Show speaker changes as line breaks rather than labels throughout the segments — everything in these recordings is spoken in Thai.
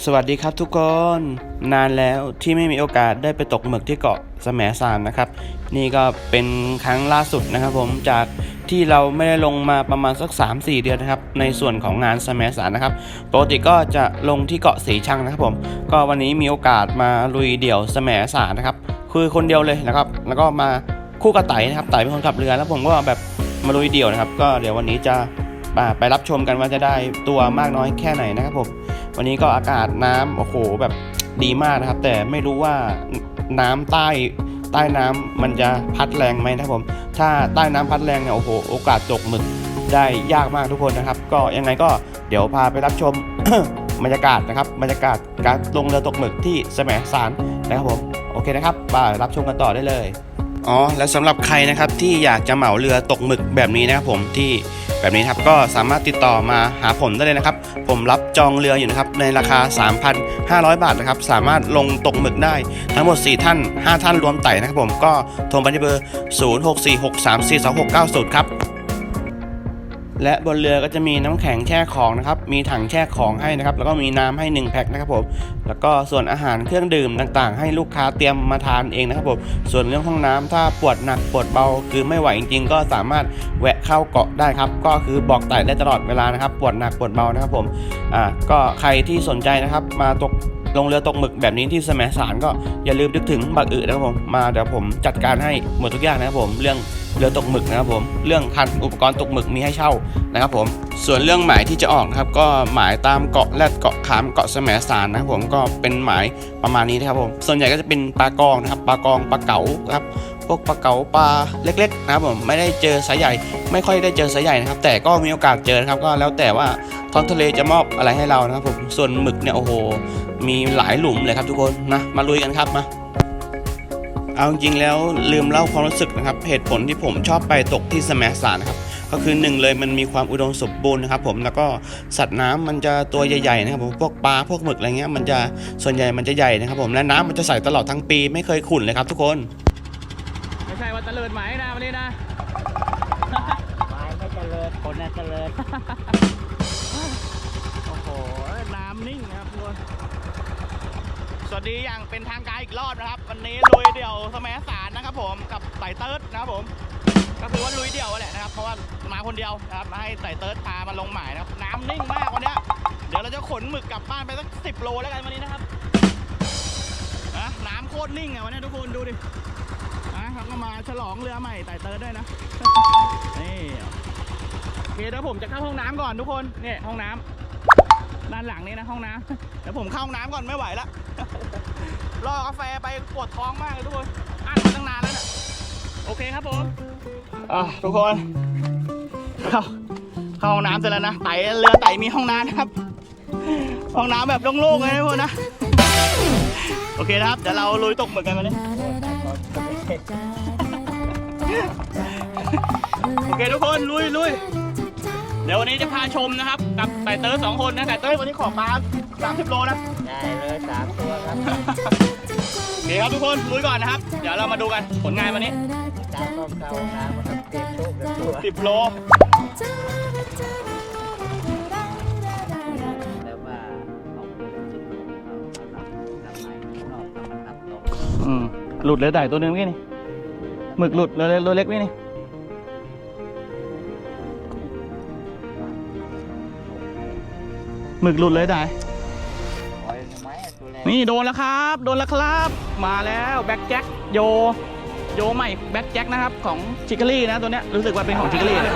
สวัสดีครับทุกคน นานแล้วที่ไม่มีโอกาสได้ไปตกหมึกที่เกาะแสมสารนะครับ นี่ก็เป็นครั้งล่าสุดนะครับผมจากที่เราไม่ได้ลงมาประมาณสัก 3-4 เดือนนะครับ ในส่วนของงานแสมสารนะครับปกติก็จะลงที่เกาะสีชังนะครับผมก็วันนี้มีโอกาสมาลุยเดี่ยวแสมสารนะครับ คือคนเดียวเลยนะครับ แล้วก็มาคู่กับไต่นะครับไต่เป็นคนขับเรือแล้วผมก็แบบมาลุยเดี่ยวนะครับ ก็เดี๋ยววันนี้จะไปรับชมกันว่าจะได้ตัวมากน้อยแค่ไหนนะครับผม วันนี้ก็อากาศน้ำโอ้โหแบบดีมากนะครับ แต่ไม่รู้ว่าน้ำใต้ใต้น้ำมันจะพัดแรงไหมนะครับผม ถ้าใต้น้ำพัดแรงเนี่ยโอ้โหโอกาสตกหมึกได้ยากมากทุกคนนะครับ ก็ยังไงก็เดี๋ยวพาไปรับชมบรรยากาศนะครับบรรยากาศการลงเรือตกหมึกที่แสมสารนะครับผมโอเคนะครับไปรับชมกันต่อได้เลย อ๋อและสำหรับใครนะครับที่อยากจะเหมาเรือตกหมึกแบบนี้นะครับผมที่แบบนี้ครับก็สามารถติดต่อมาหาผมได้เลยนะครับ ผมรับจองเรืออยู่นะครับในราคา 3,500 บาทนะครับสามารถลงตกหมึกได้ ทั้งหมด 4 ท่าน 5 ท่านรวมไต่นะครับผมก็โทรไปที่เบอร์ 0646342690 ครับ และบนเรือก็จะมีน้ำแข็งแช่ของนะครับ มีถังแช่ของให้นะครับ แล้วก็มีน้ำให้1แพ็คนะครับผม แล้วก็ส่วนอาหารเครื่องดื่มต่างๆ ให้ลูกค้าเตรียมมาทานเองนะครับผม ส่วนเรื่องห้องน้ำถ้าปวดหนักปวดเบาคือไม่ไหวจริงๆ ก็สามารถแวะเข้าเกาะได้ครับ ก็คือบอกไต่ได้ตลอดเวลานะครับ ปวดหนักปวดเบานะครับผม อ่า ก็ใครที่สนใจนะครับมาตก ลงเรือตกหมึกแบบนี้ที่แสมสารก็อย่าลืมนึกถึงบักอึนะครับผมมาเดี๋ยวผมจัดการให้หมดทุกอย่างนะครับผมเรื่องเรือตกหมึกนะครับผมเรื่องคันอุปกรณ์ตกหมึกมีให้เช่านะครับผมส่วนเรื่องหมายที่จะออกนะครับก็หมายตามเกาะแรดเกาะขามเกาะแสมสารนะครับผมก็เป็นหมายประมาณนี้นะครับผมส่วนใหญ่ก็จะเป็นปลากองนะครับปลากองปลาเก๋าครับพวกปลาเก๋าปลาเล็กๆนะครับผมไม่ได้เจอสายใหญ่ ไม่ค่อยได้เจอสายใหญ่นะครับแต่ก็มีโอกาสเจอนะครับก็แล้วแต่ว่าท้องทะเลจะมอบอะไรให้เรานะครับผมส่วนหมึกเนี่ยโอ้โห มีหลายหลุมเลยครับทุกคนนะมาลุยกันครับมาเอาจริงๆแล้วลืมเล่าความรู้สึกนะครับเหตุผลที่ผมชอบไปตกที่แสมสารนะครับก็คือหนึ่งเลยมันมีความอุดมสมบูรณ์นะครับผมแล้วก็สัตว์น้ำมันจะตัวใหญ่ๆนะครับผมพวกปลาพวกหมึกอะไรเงี้ยมันจะส่วนใหญ่มันจะใหญ่นะครับผมและน้ำมันจะใสตลอดทั้งปีไม่เคยขุ่นเลยครับทุกคน
ไม่ใช่ว่าตะเลิดไหมนะวันนี้นะ
ไม้ไม่เจริญคนน่ะเจริญ
โสดีอย่างเป็นทางการอีกรอบนะครับ วันนี้ลุยเดี่ยวสมัยสารนะครับผมกับไต่เติร์ดนะครับผม ก็คือว่าลุยเดี่ยวแหละนะครับเพราะว่ามาคนเดียวนะครับมาให้ไต่เติร์ดพามาลงหมายนะครับน้ำนิ่งมากวันนี้เดี๋ยวเราจะขนหมึกกลับบ้านไปสักสิบโลแล้วกันวันนี้นะครับนะน้ำโคตรนิ่งอะวันนี้ทุกคนดูดินะครับก็มาฉลองเรือใหม่ไต่เติร์ดด้วยนะนี่โอเคเดี๋ยวผมจะเข้าห้องน้ำก่อนทุกคนเนี่ยห้องน้ำ ด้านหลังนี่นะห้องน้ำเดี๋ยวผมเข้าห้องน้ำก่อนไม่ไหวละรอกาแฟไปปวดท้องมากเลยทุกคนอั้นมาตั้งนานแล้วนะโอเคครับผมอะทุกคนเข้าเข้าห้องน้ำเสร็จแล้วนะไต่เรือไต่มีห้องน้ำนะครับ ห้องน้ำแบบโล่งๆเลยนะทุกคนนะโอเคนะครับเดี๋ยวเราลุยตกหมึกกันมาเลยโอเคทุกคนลุยลุย เดี๋ยววันนี้จะพาชมนะครับ กับไต่เติร์ดสองคนนะไต่เติร์ดวันนี้ขอปลาสามสิบโลนะ
ได้เลยสามตัวครับ
โอเคครับทุกคนลุยก่อนนะครับ เดี๋ยวเรามาดูกันผลงานวันนี้
การต้มเข้าห้องน้ำมันต้องเตรียมโชคกันตัว
สิบโล
แล้วว่าเอาไปจิ้มเอาเอาน้ำน้ำไม้ข้างนอกน้ำมันนับตรง
อืมหลุดเลยไต่ตัวหนึงเมื่อกี้นี่หมึกหลุดเลยตัวเล็กนี่นี่ หมึกหลุดเลยได้
ปล่อยทำไมอะตัวแรก
นี่โดนแล้วครับ โดนแล้วครับ มาแล้วแบ็คแจ็คโย โยใหม่แบ็คแจ็คนะครับของชิคกลี่นะตัวเนี้ยรู้สึกว่าเป็นของชิคกลี่นะ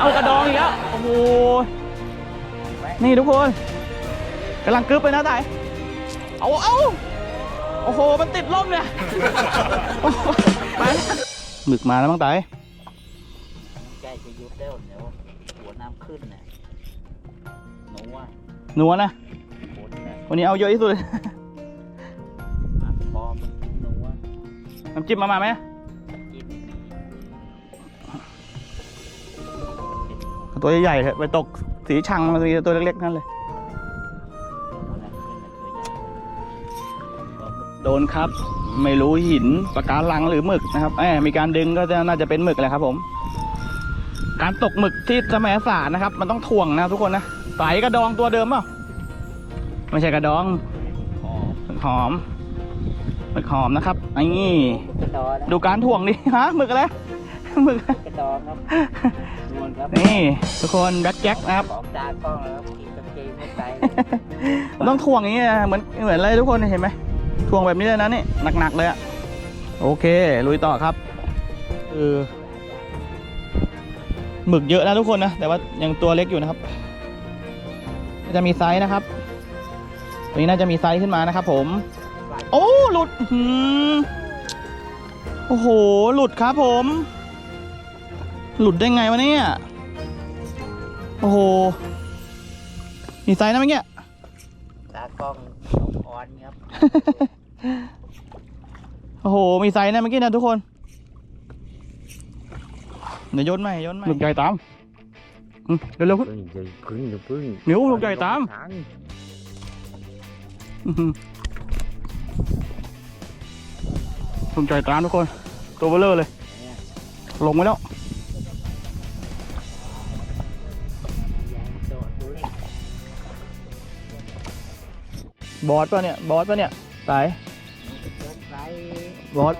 เอากระดองอีกแล้วโอ้โหนี่ทุกคนกำลังกึ๊บไปนะไต่เอาเอาโอ้โห มันติดล่มเนี่ยโอ้โหไปหมึกมาแล้วมั้งไต่
ใกล้จะยุบแล้วเดี๋ยวหัวน้ำขึ้นเนี่ยหนูอะ
ห นัวนะ
ฝนเนี่ย
วันนี้เอาเยอะที่สุดเลย
มาพอมันหนูอะ
น้ำจิ้มมามาไหม
กิน
ตัวใหญ่ๆเถอะไปตกสีชังมาสีตัวเล็กๆนั่นเลย
หัวน้ำขึ้นน่ะตัวใหญ่ก็
โดนครับ ไม่รู้หินปะการังหรือหมึกนะครับแอบมีการดึงก็จะน่าจะเป็นหมึกแหละครับผม การตกหมึกที่สมัยสารนะครับ มันต้องถ่วงนะทุกคนนะสายกระดองตัวเดิมเปล่าไม่ใช่กระดอง
อ๋อ
หมึกหอมหมึกหอมนะครับไอ้นี่
กระดองนะ
ดูการถ่วงดิฮะหมึกอะไรหมึก
กระดองครับนวลครับ
นี่ทุกคนแบ็คแจ็คนะครับ
ของตากล้องแล้วกินกางเกงไม่ใส่
ต้องถ่วงอย่างนี้นะเหมือนเหมือนอะไรทุกคนเห็นไหมถ่วงแบบนี้เลยนะนี่หนักๆเลยอะโอเคลุยต่อครับคือ หมึกเยอะนะทุกคนนะ แต่ว่ายังตัวเล็กอยู่นะครับก็จะมีไซส์นะครับ ตัวนี้น่าจะมีไซส์ขึ้นมานะครับ ผม โอ้หลุดอื้อหือโอ้โห หลุดครับผม หลุดได้ไงวะเนี่ย โอ้โห มีไซส์นะเมื่อกี้
ตากล้องออนครับ
โอ้โห มีไซส์นะเมื่อกี้นะทุกคน เดี๋ยวโยนใหม่โยนใหม่ลูกใหญ่ตามอืมเร็วๆขึ้น
พึ่งพึ่งพึ่งพึ่ง
หมิวลูกใหญ่ตาม
ทาง
อื้อหือลูกใหญ่ตามทุกคน ตัวเบลเลอร์เลย ลงไว้แล้ว
โดดดูเลย
บอสป่ะเนี่ย บอสป่ะเนี่ย ตาย
เดินไป
บอส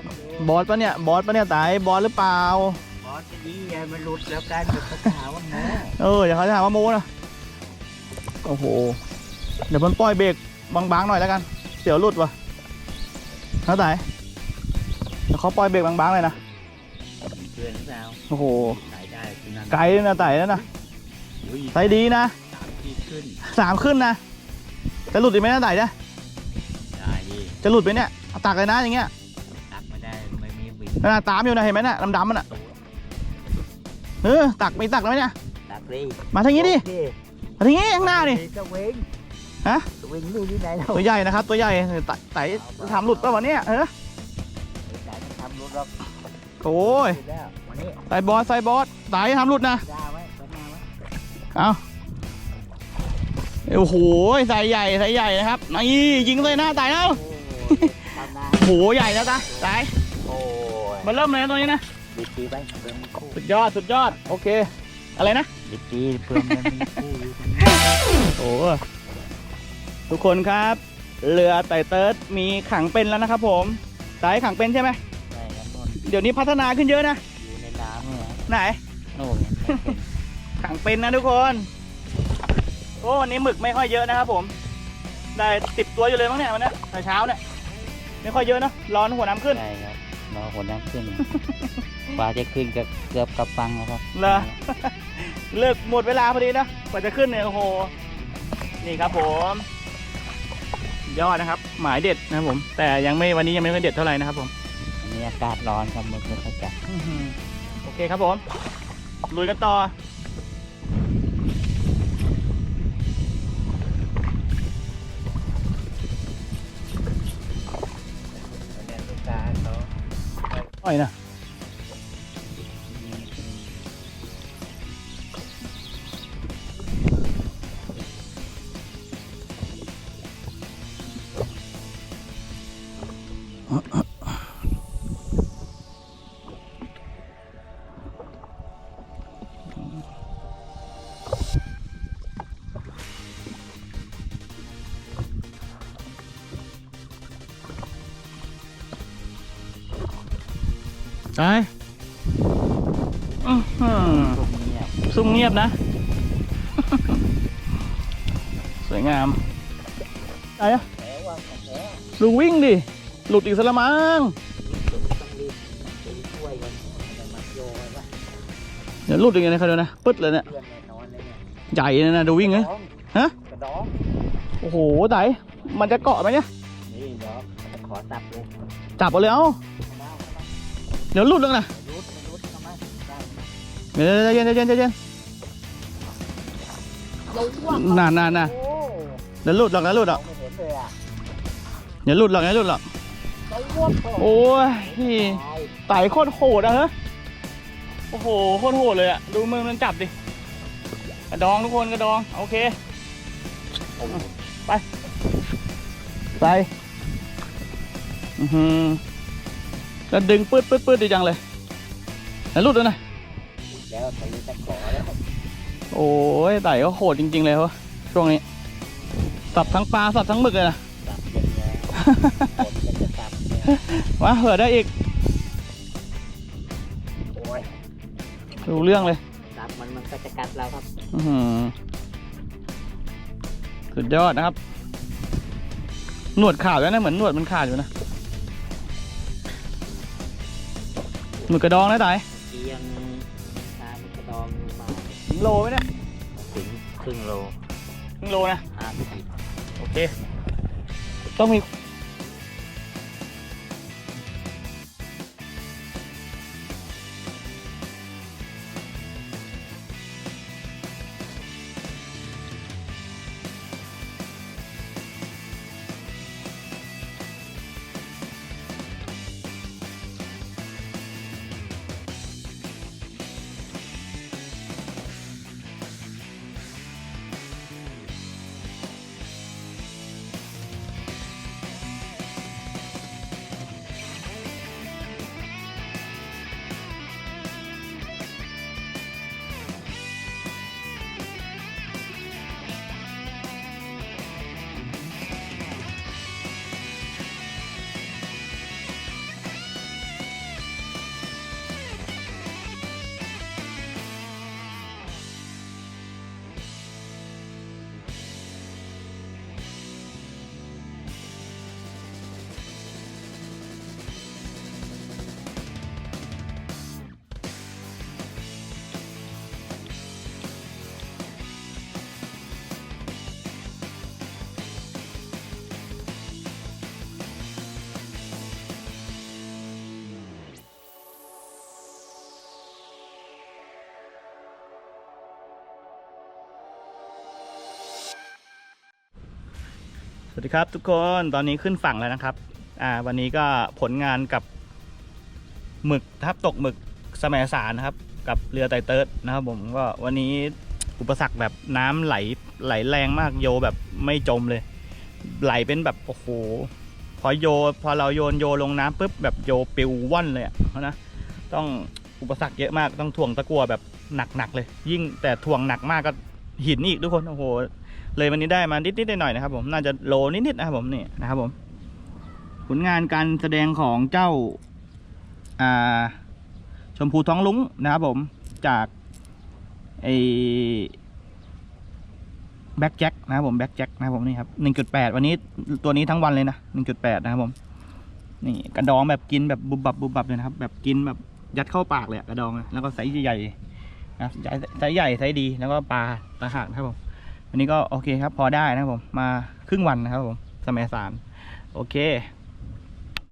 บอสป่ะเนี่ย บอสป่ะเนี่ย ตาย บอสหรือเปล่า
บอสจะดีไง มันหลุดแล้วกันเป็นภาษาว่าโง่
เอออย่าเขาจะหาว่าโมนะโอ้โห เดี๋ยวมันปล่อยเบรกบางๆหน่อยแล้วกัน เสียวหลุดว่ะน้าตายเดี๋ยวเขาปล่อยเบรกบางๆเลยนะ
เพื่อนหรือเปล่า
โอ้โห
ขายได้คือนั้น
ไกลเลยนะไต่แล้วนะ
อุ้ย
ไซส์ดีนะ
สามขีดขึ้น
สามขึ้นนะจะหลุดอีกไหมนะไต่เนี่ย
ได้ดิ
จะหลุดไปเนี่ยเอาตักเลยนะอย่างเงี้ย
ตักไม่ได้ไม่มีบิด
นั่นนะตามอยู่นะเห็นไหมน่ะดำๆมันอะ เออตักมีตักแล้วไหมเนี่ย
ตักดิ
มาทางนี้ดิ มาทางนี้ข้างหน้าดิ
จะเวง
ฮะ
จะเวงอยู่ที่ไหนเรา
ตัวใหญ่นะครับ ตัวใหญ่ไต่ไต่ทำหลุดป่ะวะเนี่ยเออ
ไหนมันทำรถเรา
โอ้ย
แล้ววันนี้
ไต่บอสไต่บอสไต่ทำหลุดนะ
ยาไว้ไปหน้าไว้
เอาโอ้โหใส่ใหญ่ใส่ใหญ่นะครับนี่ยิงเลยหน้าไต่เอา
โอ้ทำหน้า
โอ้โหใหญ่แล้วตาไต่
โอ้ย
มาเริ่มเลยนะตัวนี้นะ
ดิ บจีไปเพื่อนมีคู่
สุดยอดสุดยอด โอเค อะไรนะ
ดิบจีเพื่อนมันมีคู่อยู่ตรงนี้
โอ้ทุกคนครับ เรือไต่เติร์ดมีขังเป็นแล้วนะครับผมไต่ขังเป็นใช่ไหม
ใช่ครับนน
เดี๋ยวนี้พัฒนาขึ้นเยอะนะ
อยู่ในน้ำเนี่ย
ไหน
โน่นเนี่ยเป็น
ขังเป็นนะทุกคน โอ้วันนี้หมึกไม่ค่อยเยอะนะครับผม ได้ติบตัวอยู่เลยมั้งเนี่ยวันนี้แต่เช้าเนี่ย ไม่ค่อยเยอะเนอะร้อนหัวน้ำขึ้น
ใช่ครับรอหัวน้ำขึ้น กว่าจะขึ้นก็เกือบกับฟังแล้วครับ
เหรอ เลิกหมดเวลาพอดีนะกว่าจะขึ้นเนี่ยโอ้โห นี่ครับผมยอดนะครับ หมายเด็ดนะครับผม แต่ยังไม่วันนี้ยังไม่ค่อยเด็ดเท่าไหร่นะครับผม
อันนี้อากาศร้อนครับมันไม่ค่อยจัด
อื้อหือโอเคครับผม ลุยกันต่อ
เนี่ยลูกค้าเขา
อ่อยนะ ไปอื้อหือ
พวกนี้เนี่ย
ซุ่มเงียบนะ สวยงามไหนอะ
แผลว่าของแผล
ลุงวิ่งดิ หลุดอีกสละมัง
ต้องรีบไปช่วยกันแต่มันโยนว่า
เดี๋ยวหลุดอีกไงนะครับเดี๋ยวนะ ปึ๊ดเลยเนี่ย
เพื่อนแน่นอนเลยเนี่ย
ใหญ่เลยนะ ดูวิ่งเลย
กระดอง
ฮะ
กระดอง
โอ้โหไตมันจะเกาะไหมเนี่ย
นี่เดี๋ยวจะขอตับดู
จับเอาเลยเอ้า ดี๋ยวหลุดแล้วนะ
รุดรุดเข้ามาได้
เดี๋ยวใจเย็นใจเย็นใจเย็นนานนานนาน
โอ้
เดี๋ยวหลุดหรอกเดี๋ยวหลุดหรอก
ไม่เห็นเลยอะ
เดี๋ยวหลุดหรอกเดี๋ยวหลุดหรอก
เขาอ้วน
โอ้ยพี่ไตโคตรโหดอะเฮ้ยโอ้โหโคตรโหดเลยอะดูมือมันจับดิกระดองทุกคนกระดองโอเคไปใส่อือหือ แล้วดึงปืดปืดปืดดีจังเลยแล้วหลุดแล้วนะ
แล้วตีตะขอแล้ว
โอ้ยไต่ก็โหดจริง ๆ เลยเหรอช่วงนี้ สับทั้งปลาสับทั้งหมึกเลยนะ
สับอย่างเงี้ยผมก็จะสับเนี่ย
มาเหอะได้อีก
โอ้ย
รู้เรื่องเลย
สับมันมันก็จะกัดเราครับ
อื้อหือสุดยอดนะครับ หนวดขาวแล้วนะเหมือนหนวดมันขาดอยู่นะ หมึกกระดองนะตาย
เกียงตามันกระดองมา
ถึงโลไหมเนี่ย
ถึงครึ่งโล
ถึงโลนะ
ห้าสิบ
โอเค ต้องมี สวัสดีครับทุกคนตอนนี้ขึ้นฝั่งแล้วนะครับ อ่า วันนี้ก็ผลงานกับหมึกทับตกหมึกสมัยสารนะครับ กับเรือไตเติร์ดนะครับ ผมก็วันนี้อุปสรรคแบบน้ำไหลไหลแรงมากโยแบบไม่จมเลย ไหลเป็นแบบโอ้โหพอโยพอเราโยนโยลงน้ำปุ๊บแบบโยปิวว่อนเลยอะนะต้องอุปสรรคเยอะมากต้องถ่วงตะกัวแบบหนักๆเลย ยิ่งแต่ถ่วงหนักมากก็หินอีกทุกคนโอ้โห เลยวันนี้ได้มานิดๆหน่อยๆนะครับ ผมน่าจะโลนิดๆนะครับผมนี่นะครับ ผม ผลงานการแสดงของเจ้าอ่าชมพูท้องลุ้งนะครับ ผมจากไอแบ็กแจ็คนะครับผมแบ็กแจ็คนะครับผมนี่ครับหนึ่งจุดแปดวันนี้ตัวนี้ทั้งวันเลยนะหนึ่งจุดแปดนะครับผม นี่กระดองแบบกินแบบบุบบับบุบบับเลยนะครับ แบบกินแบบยัดเข้าปากเลยกระดองอะแล้วก็ไซส์ใหญ่นะไซส์ใหญ่ไซส์ดีแล้วก็ปลาตะหากนะครับผม วันนี้ก็โอเคครับพอได้นะครับผมมาครึ่งวันนะครับผมสมัยสารโอเค